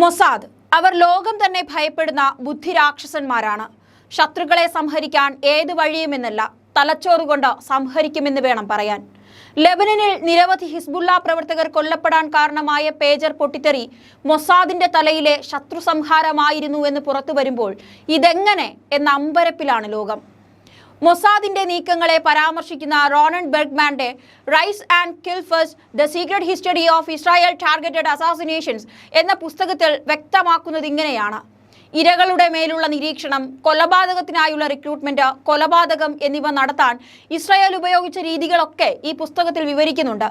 Mossad. അവർ ലോകം തന്നെ ഭയപ്പെടുന്ന ബുദ്ധിരാക്ഷസന്മാരാണ്. ശത്രുക്കളെ സംഹരിക്കാൻ ഏത് വഴിയുമെന്നല്ല തലച്ചോറുകൊണ്ട് സംഹരിക്കുമെന്ന് വേണം പറയാൻ. ലെബനനിൽ നിരവധി ഹിസ്ബുള്ള പ്രവർത്തകർ കൊല്ലപ്പെടാൻ കാരണമായ പേജർ പൊട്ടിത്തെറി മൊസാദിന്റെ തലയിലെ ശത്രു സംഹാരമായിരുന്നു എന്ന് പുറത്തു വരുമ്പോൾ ഇതെങ്ങനെ എന്ന അമ്പരപ്പിലാണ് ലോകം. മൊസാദിന്റെ നീക്കങ്ങളെ പരാമർശിക്കുന്ന Ronen ബെർഗ്മാന്റെ rise and kill first the secret history of Israel targeted assassinations എന്ന പുസ്തകത്തിൽ വ്യക്തമാക്കുന്നത് ഇങ്ങനെയാണ്. ഇരകളുടെ മേലുള്ള നിരീക്ഷണം കൊലപാതകത്തിനായുള്ള റിക്രൂട്ട്മെന്റ് കൊലപാതകം എന്നിവ നടത്താൻ ഇസ്രായേൽ ഉപയോഗിച്ച രീതികളൊക്കെ ഈ പുസ്തകത്തിൽ വിവരിക്കുന്നുണ്ട്.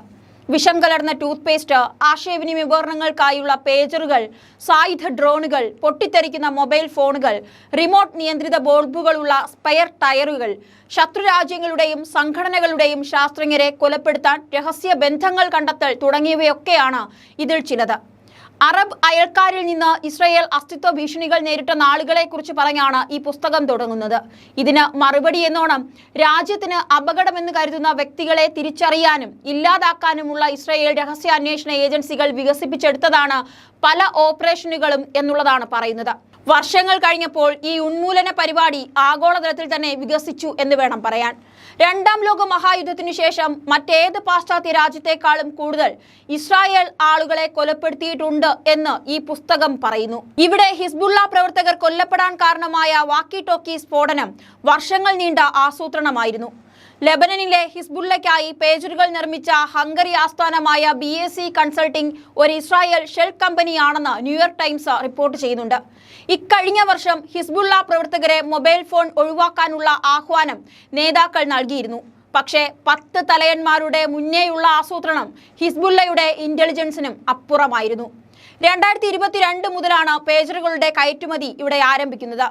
വിഷം കലർന്ന ടൂത്ത് പേസ്റ്റ് ആശയവിനിമയ ഉപകരണങ്ങൾക്കായുള്ള പേജറുകൾ സായുധ ഡ്രോണുകൾ പൊട്ടിത്തെറിക്കുന്ന മൊബൈൽ ഫോണുകൾ റിമോട്ട് നിയന്ത്രിത ബോൾബുകളുള്ള സ്പെയർ ടയറുകൾ ശത്രുരാജ്യങ്ങളുടെയും സംഘടനകളുടെയും ശാസ്ത്രജ്ഞരെ കൊലപ്പെടുത്താൻ രഹസ്യ ബന്ധങ്ങൾ കണ്ടെത്തൽ തുടങ്ങിയവയൊക്കെയാണ് ഇതിൽ ചിലത്. അറബ് അയൽക്കാരിൽ നിന്ന് ഇസ്രയേൽ അസ്തിത്വ ഭീഷണികൾ നേരിട്ട നാളുകളെക്കുറിച്ച് പറഞ്ഞാണ് ഈ പുസ്തകം തുടങ്ങുന്നത്. ഇതിന് മറുപടി എന്നോണം രാജ്യത്തിന് അപകടമെന്ന് കരുതുന്ന വ്യക്തികളെ തിരിച്ചറിയാനും ഇല്ലാതാക്കാനുമുള്ള ഇസ്രയേൽ രഹസ്യാന്വേഷണ ഏജൻസികൾ വികസിപ്പിച്ചെടുത്തതാണ് പല ഓപ്പറേഷനുകളും എന്നുള്ളതാണ് പറയുന്നത്. വർഷങ്ങൾ കഴിഞ്ഞപ്പോൾ ഈ ഉന്മൂലന പരിപാടി ആഗോളതലത്തിൽ തന്നെ വികസിച്ചു എന്ന് വേണം പറയാൻ. രണ്ടാം ലോക മഹായുദ്ധത്തിനു ശേഷം മറ്റേത് പാശ്ചാത്യ രാജ്യത്തെക്കാളും കൂടുതൽ ഇസ്രായേൽ ആളുകളെ കൊലപ്പെടുത്തിയിട്ടുണ്ട് എന്ന് ഈ പുസ്തകം പറയുന്നു. ഇവിടെ ഹിസ്ബുള്ള പ്രവർത്തകർ കൊല്ലപ്പെടാൻ കാരണമായ വാക്കി ടോക്കി സ്ഫോടനം വർഷങ്ങൾ നീണ്ട ആസൂത്രണമായിരുന്നു. ലെബനനിലെ ഹിസ്ബുള്ളയ്ക്കായി പേജറുകൾ നിർമ്മിച്ച ഹംഗറി ആസ്ഥാനമായ ബി എസ് സി കൺസൾട്ടിംഗ് ഒരു ഇസ്രായേൽ ഷെൽ കമ്പനിയാണെന്ന് ന്യൂയോർക്ക് ടൈംസ് റിപ്പോർട്ട് ചെയ്യുന്നുണ്ട്. ഇക്കഴിഞ്ഞ വർഷം ഹിസ്ബുള്ള പ്രവർത്തകരെ മൊബൈൽ ഫോൺ ഒഴിവാക്കാനുള്ള ആഹ്വാനം നേതാക്കൾ നൽകിയിരുന്നു. പക്ഷേ പത്ത് തലയന്മാരുടെ മുന്നേയുള്ള ആസൂത്രണം ഹിസ്ബുള്ളയുടെ ഇന്റലിജൻസിനും അപ്പുറമായിരുന്നു. രണ്ടായിരത്തി ഇരുപത്തിരണ്ട് മുതലാണ് പേജറുകളുടെ കയറ്റുമതി ഇവിടെ ആരംഭിക്കുന്നത്.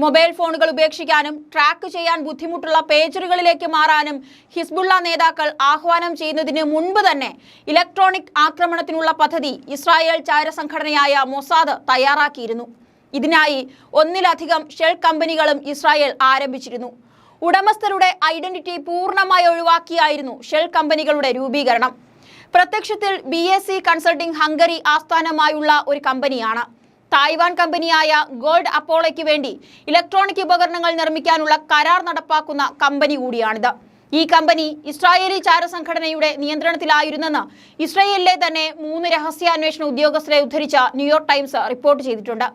മൊബൈൽ ഫോണുകൾ ഉപേക്ഷിക്കാനും ട്രാക്ക് ചെയ്യാൻ ബുദ്ധിമുട്ടുള്ള പേജറുകളിലേക്ക് മാറാനും ഹിസ്ബുള്ള നേതാക്കൾ ആഹ്വാനം ചെയ്യുന്നതിന് മുൻപ് തന്നെ ഇലക്ട്രോണിക് ആക്രമണത്തിനുള്ള പദ്ധതി ഇസ്രായേൽ ചാരസംഘടനയായ മൊസാദ് തയ്യാറാക്കിയിരുന്നു. ഇതിനായി ഒന്നിലധികം ഷെൽ കമ്പനികളും ഇസ്രായേൽ ആരംഭിച്ചിരുന്നു. ഉടമസ്ഥരുടെ ഐഡന്റിറ്റി പൂർണമായി ഒഴിവാക്കിയായിരുന്നു ഷെൽ കമ്പനികളുടെ രൂപീകരണം. പ്രത്യക്ഷത്തിൽ B S C consulting Hungary ആസ്ഥാനമായുള്ള ഒരു കമ്പനിയാണ്. തായ്വാൻ കമ്പനിയായ ഗോൾഡ് അപ്പോളയ്ക്ക് വേണ്ടി ഇലക്ട്രോണിക് ഉപകരണങ്ങൾ നിർമ്മിക്കാനുള്ള കരാർ നടപ്പാക്കുന്ന കമ്പനി കൂടിയാണിത്. ഈ കമ്പനി ഇസ്രായേലി ചാരസംഘടനയുടെ നിയന്ത്രണത്തിലായിരുന്നെന്ന് ഇസ്രായേലിലെ തന്നെ മൂന്ന് രഹസ്യാന്വേഷണ ഉദ്യോഗസ്ഥരെ ഉദ്ധരിച്ച ന്യൂയോർക്ക് ടൈംസ് റിപ്പോർട്ട് ചെയ്തിട്ടുണ്ട്.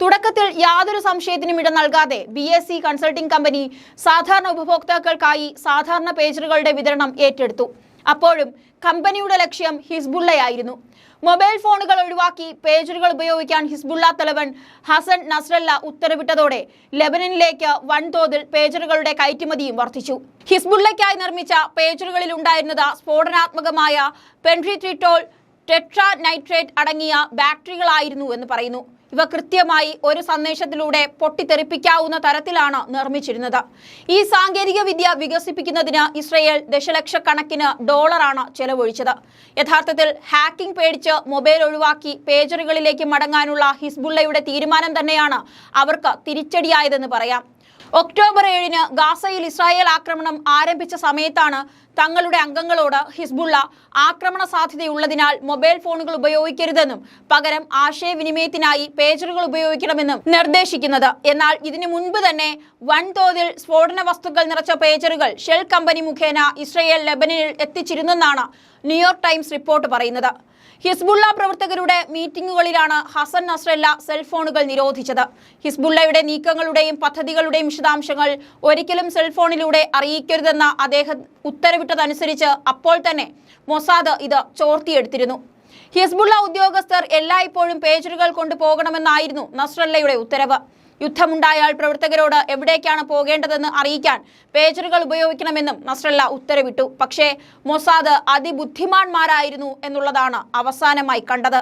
തുടക്കത്തിൽ യാതൊരു സംശയത്തിനും ഇടം നൽകാതെ B S C consulting company സാധാരണ ഉപഭോക്താക്കൾക്കായി സാധാരണ പേജറുകളുടെ വിതരണം ഏറ്റെടുത്തു. അപ്പോഴും കമ്പനിയുടെ ലക്ഷ്യം ഹിസ്ബുള്ളയായിരുന്നു. മൊബൈൽ ഫോണുകൾ ഒഴിവാക്കി പേജറുകൾ ഉപയോഗിക്കാൻ ഹിസ്ബുള്ള തലവൻ ഹസൻ നസ്രല്ല ഉത്തരവിട്ടതോടെ ലെബനനിലേക്ക് വൻതോതിൽ പേജറുകളുടെ കയറ്റുമതിയും വർദ്ധിച്ചു. ഹിസ്ബുള്ളയ്ക്കായി നിർമ്മിച്ച പേജറുകളിൽ ഉണ്ടായിരുന്നത് സ്ഫോടനാത്മകമായ പെൻട്രിത്രിറ്റോൾ ടെട്രാ നൈട്രേറ്റ് അടങ്ങിയ ബാറ്ററികളായിരുന്നു എന്ന് പറയുന്നു. ഇവ കൃത്യമായി ഒരു സന്ദേശത്തിലൂടെ പൊട്ടിത്തെറിപ്പിക്കാവുന്ന തരത്തിലാണ് നിർമ്മിച്ചിരുന്നത്. ഈ സാങ്കേതിക വിദ്യ വികസിപ്പിക്കുന്നതിന് ഇസ്രയേൽ ദശലക്ഷക്കണക്കിന് ഡോളറാണ് ചെലവഴിച്ചത്. യഥാർത്ഥത്തിൽ ഹാക്കിംഗ് പേടിച്ച് മൊബൈൽ ഒഴിവാക്കി പേജറുകളിലേക്ക് മടങ്ങാനുള്ള ഹിസ്ബുള്ളയുടെ തീരുമാനം തന്നെയാണ് അവർക്ക് തിരിച്ചടിയായതെന്ന് പറയാം. ഒക്ടോബർ ഏഴിന് ഗാസയിൽ ഇസ്രായേൽ ആക്രമണം ആരംഭിച്ച സമയത്താണ് തങ്ങളുടെ അംഗങ്ങളോട് ഹിസ്ബുള്ള ആക്രമണ സാധ്യതയുള്ളതിനാൽ മൊബൈൽ ഫോണുകൾ ഉപയോഗിക്കരുതെന്നും പകരം ആശയവിനിമയത്തിനായി പേജറുകൾ ഉപയോഗിക്കണമെന്നും നിർദ്ദേശിക്കുന്നത്. എന്നാൽ ഇതിനു മുൻപ് തന്നെ വൻതോതിൽ സ്ഫോടന വസ്തുക്കൾ നിറച്ച പേജറുകൾ ഷെൽ കമ്പനി മുഖേന ഇസ്രയേൽ ലെബനിൽ എത്തിച്ചിരുന്നെന്നാണ് ന്യൂയോർക്ക് ടൈംസ് റിപ്പോർട്ട് പറയുന്നത്. ഹിസ്ബുള്ള പ്രവർത്തകരുടെ മീറ്റിംഗുകളിലാണ് ഹസൻ നസ്രല്ല സെൽഫോണുകൾ നിരോധിച്ചത്. ഹിസ്ബുള്ളയുടെ നീക്കങ്ങളുടെയും പദ്ധതികളുടെയും വിശദാംശങ്ങൾ ഒരിക്കലും സെൽഫോണിലൂടെ അറിയിക്കരുതെന്ന അദ്ദേഹം ഉത്തരവിട്ടതനുസരിച്ച് അപ്പോൾ തന്നെ മൊസാദ് ഇത് ചോർത്തിയെടുത്തിരുന്നു. ഹിസ്ബുള്ള ഉദ്യോഗസ്ഥർ എല്ലായ്പ്പോഴും പേജറുകൾ കൊണ്ടുപോകണമെന്നായിരുന്നു നസ്രല്ലയുടെ ഉത്തരവ്. യുദ്ധമുണ്ടായാൽ പ്രവർത്തകരോട് എവിടേക്കാണ് പോകേണ്ടതെന്ന് അറിയിക്കാൻ പേജറുകൾ ഉപയോഗിക്കണമെന്നും നസ്രല്ല ഉത്തരവിട്ടു. പക്ഷേ മൊസാദ് അതിബുദ്ധിമാന്മാരായിരുന്നു എന്നുള്ളതാണ് അവസാനമായി കണ്ടത്.